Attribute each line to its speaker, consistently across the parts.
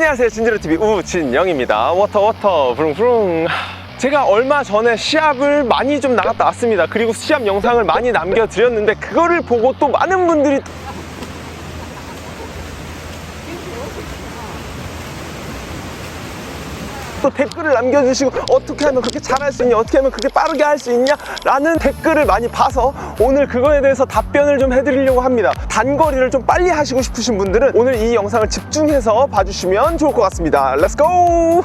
Speaker 1: 안녕하세요. 진지로TV 우진영입니다. 워터 워터. 부릉부릉. 제가 얼마 전에 시합을 많이 좀 나갔다 왔습니다. 그리고 시합 영상을 많이 남겨드렸는데 그거를 보고 또 많은 분들이 또 댓글을 남겨주시고 어떻게 하면 그렇게 잘할 수 있냐 어떻게 하면 그렇게 빠르게 할 수 있냐 라는 댓글을 많이 봐서 오늘 그거에 대해서 답변을 좀 해드리려고 합니다. 단거리를 좀 빨리 하시고 싶으신 분들은 오늘 이 영상을 집중해서 봐주시면 좋을 것 같습니다. 렛츠고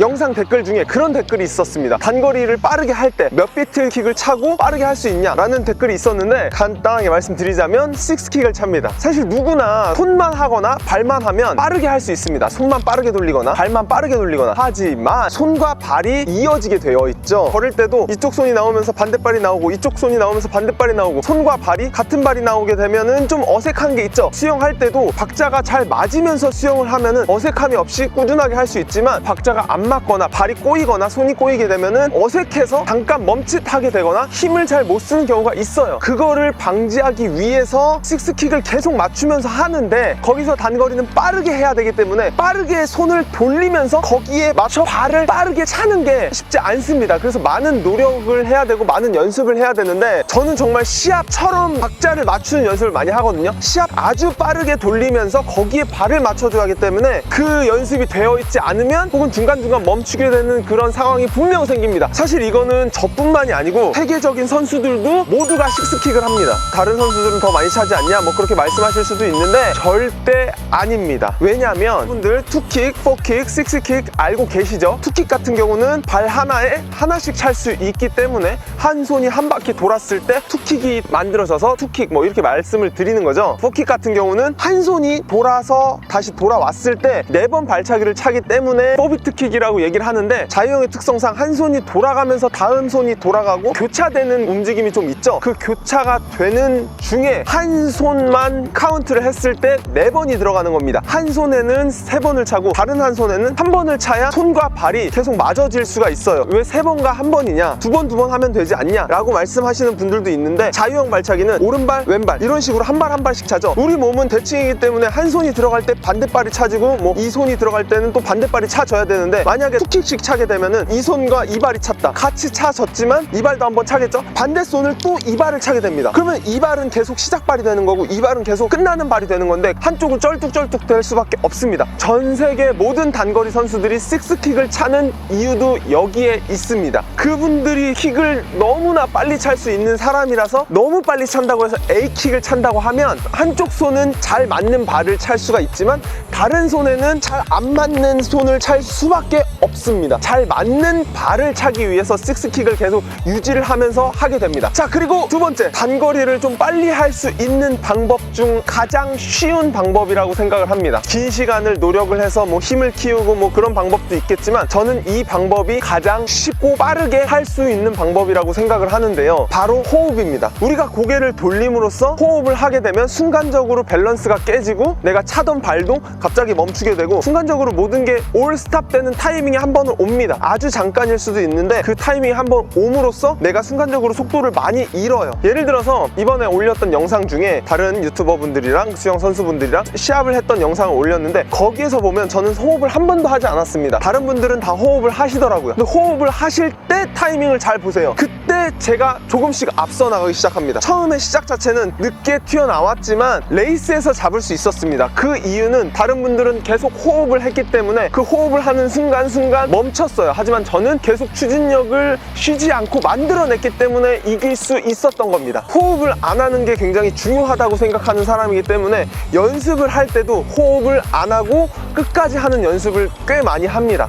Speaker 1: 영상 댓글 중에 그런 댓글이 있었습니다. 단거리를 빠르게 할 때 몇 비트 킥을 차고 빠르게 할 수 있냐? 라는 댓글이 있었는데 간단하게 말씀드리자면 6킥을 찹니다. 사실 누구나 손만 하거나 발만 하면 빠르게 할 수 있습니다. 손만 빠르게 돌리거나 발만 빠르게 돌리거나 하지만 손과 발이 이어지게 되어 있죠. 걸을 때도 이쪽 손이 나오면서 반대발이 나오고 이쪽 손이 나오면서 반대발이 나오고 손과 발이 같은 발이 나오게 되면은 좀 어색한 게 있죠. 수영할 때도 박자가 잘 맞으면서 수영을 하면은 어색함이 없이 꾸준하게 할 수 있지만 박자가 안 맞거나 발이 꼬이거나 손이 꼬이게 되면은 어색해서 잠깐 멈칫하게 되거나 힘을 잘 못 쓰는 경우가 있어요. 그거를 방지하기 위해서 식스킥을 계속 맞추면서 하는데 거기서 단거리는 빠르게 해야 되기 때문에 빠르게 손을 돌리면서 거기에 맞춰 발을 빠르게 차는 게 쉽지 않습니다. 그래서 많은 노력을 해야 되고 많은 연습을 해야 되는데 저는 정말 시합처럼 박자를 맞추는 연습을 많이 하거든요. 시합 아주 빠르게 돌리면서 거기에 발을 맞춰줘야 하기 때문에 그 연습이 되어 있지 않으면 혹은 중간중간 멈추게 되는 그런 상황이 분명 생깁니다. 사실 이거는 저뿐만이 아니고 세계적인 선수들도 모두가 식스킥을 합니다. 다른 선수들은 더 많이 차지 않냐? 뭐 그렇게 말씀하실 수도 있는데 절대 아닙니다. 왜냐하면 분들 투킥, 포킥, 식스킥 알고 계시죠? 투킥 같은 경우는 발 하나에 하나씩 찰 수 있기 때문에 한 손이 한 바퀴 돌았을 때 투킥이 만들어져서 투킥 뭐 이렇게 말씀을 드리는 거죠. 포킥 같은 경우는 한 손이 돌아서 다시 돌아왔을 때 네 번 발차기를 차기 때문에 포비트 킥이라고 얘기를 하는데 자유형의 특성상 한 손이 돌아가면서 다음 손이 돌아가고 교차되는 움직임이 좀 있죠. 그 교차가 되는 중에 한 손만 카운트를 했을 때 네 번이 들어가는 겁니다. 한 손에는 세 번을 차고 다른 한 손에는 한 번을 차야 손과 발이 계속 맞아질 수가 있어요. 왜 세 번과 한 번이냐? 두 번 두 번 하면 되지 않냐? 라고 말씀하시는 분들도 있는데 자유형 발차기는 오른발, 왼발 이런 식으로 한 발한 발씩 차죠. 우리 몸은 대칭이기 때문에 한 손이 들어갈 때 반대발이 차지고 뭐 이 손이 들어갈 때는 또 반대발이 차져야 되는데 만약에 툭킥씩 차게 되면은 이 손과 이 발이 찼다. 같이 차졌지만 이 발도 한번 차겠죠? 반대 손을 또 이 발을 차게 됩니다. 그러면 이 발은 계속 시작발이 되는 거고 이 발은 계속 끝나는 발이 되는 건데 한쪽은 쩔뚝쩔뚝 될 수밖에 없습니다. 전 세계 모든 단거리 선수들이 식스킥을 차는 이유도 여기에 있습니다. 그분들이 킥을 너무나 빨리 찰 수 있는 사람이라서 너무 빨리 찬다고 해서 A킥을 찬다고 하면 한쪽 손은 잘 맞는 발을 찰 수가 있지만 다른 손에는 잘 안 맞는 손을 찰 수밖에 없습니다. 잘 맞는 발을 차기 위해서 식스킥을 계속 유지를 하면서 하게 됩니다. 자, 그리고 두 번째, 단거리를 좀 빨리 할 수 있는 방법 중 가장 쉬운 방법이라고 생각을 합니다. 긴 시간을 노력을 해서 뭐 힘을 키우고 뭐 그런 방법도 있겠지만 저는 이 방법이 가장 쉽고 빠르게 할 수 있는 방법이라고 생각을 하는데요. 바로 호흡입니다. 우리가 고개를 돌림으로써 호흡을 하게 되면 순간적으로 밸런스가 깨지고 내가 차던 발도 갑자기 멈추게 되고 순간적으로 모든 게 올 스탑 되는 타 이밍이 한 번은 옵니다. 아주 잠깐일 수도 있는데 그 타이밍이 한 번 옴으로써 내가 순간적으로 속도를 많이 잃어요. 예를 들어서 이번에 올렸던 영상 중에 다른 유튜버 분들이랑 수영 선수분들이랑 시합을 했던 영상을 올렸는데 거기에서 보면 저는 호흡을 한 번도 하지 않았습니다. 다른 분들은 다 호흡을 하시더라고요. 근데 호흡을 하실 때 타이밍을 잘 보세요. 그 때 제가 조금씩 앞서 나가기 시작합니다. 처음에 시작 자체는 늦게 튀어나왔지만 레이스에서 잡을 수 있었습니다. 그 이유는 다른 분들은 계속 호흡을 했기 때문에 그 호흡을 하는 순간순간 멈췄어요. 하지만 저는 계속 추진력을 쉬지 않고 만들어냈기 때문에 이길 수 있었던 겁니다. 호흡을 안 하는 게 굉장히 중요하다고 생각하는 사람이기 때문에 연습을 할 때도 호흡을 안 하고 끝까지 하는 연습을 꽤 많이 합니다.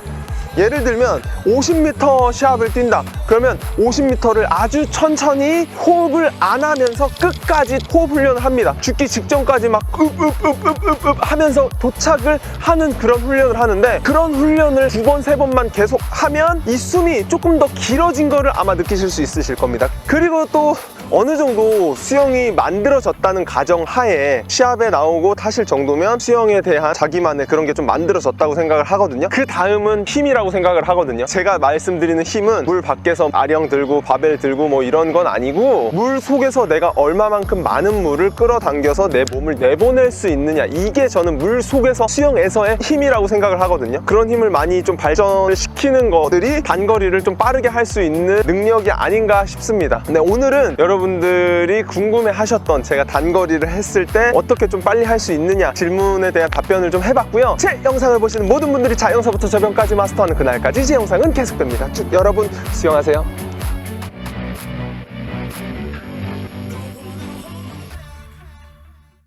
Speaker 1: 예를 들면 50m 시합을 뛴다. 그러면 50m를 아주 천천히 호흡을 안 하면서 끝까지 호흡 훈련을 합니다. 죽기 직전까지 막 읍읍읍읍읍 하면서 도착을 하는 그런 훈련을 하는데 그런 훈련을 두 번, 세 번만 계속 하면 이 숨이 조금 더 길어진 거를 아마 느끼실 수 있으실 겁니다. 그리고 또 어느 정도 수영이 만들어졌다는 가정 하에 시합에 나오고 타실 정도면 수영에 대한 자기만의 그런 게 좀 만들어졌다고 생각을 하거든요. 그 다음은 힘이라고 생각을 하거든요. 제가 말씀드리는 힘은 물 밖에서 아령 들고 바벨 들고 뭐 이런 건 아니고 물 속에서 내가 얼마만큼 많은 물을 끌어당겨서 내 몸을 내보낼 수 있느냐 이게 저는 물 속에서 수영에서의 힘이라고 생각을 하거든요. 그런 힘을 많이 좀 발전을 시키는 것들이 단거리를 좀 빠르게 할 수 있는 능력이 아닌가 싶습니다. 근데 오늘은 여러분 들이 궁금해 하셨던 제가 단거리를 했을 때 어떻게 좀 빨리 할 수 있느냐 질문에 대한 답변을 좀 해봤고요. 제 영상을 보시는 모든 분들이 자연서부터 저변까지 마스터하는 그날까지 제 영상은 계속됩니다. 쭉 여러분 수영하세요.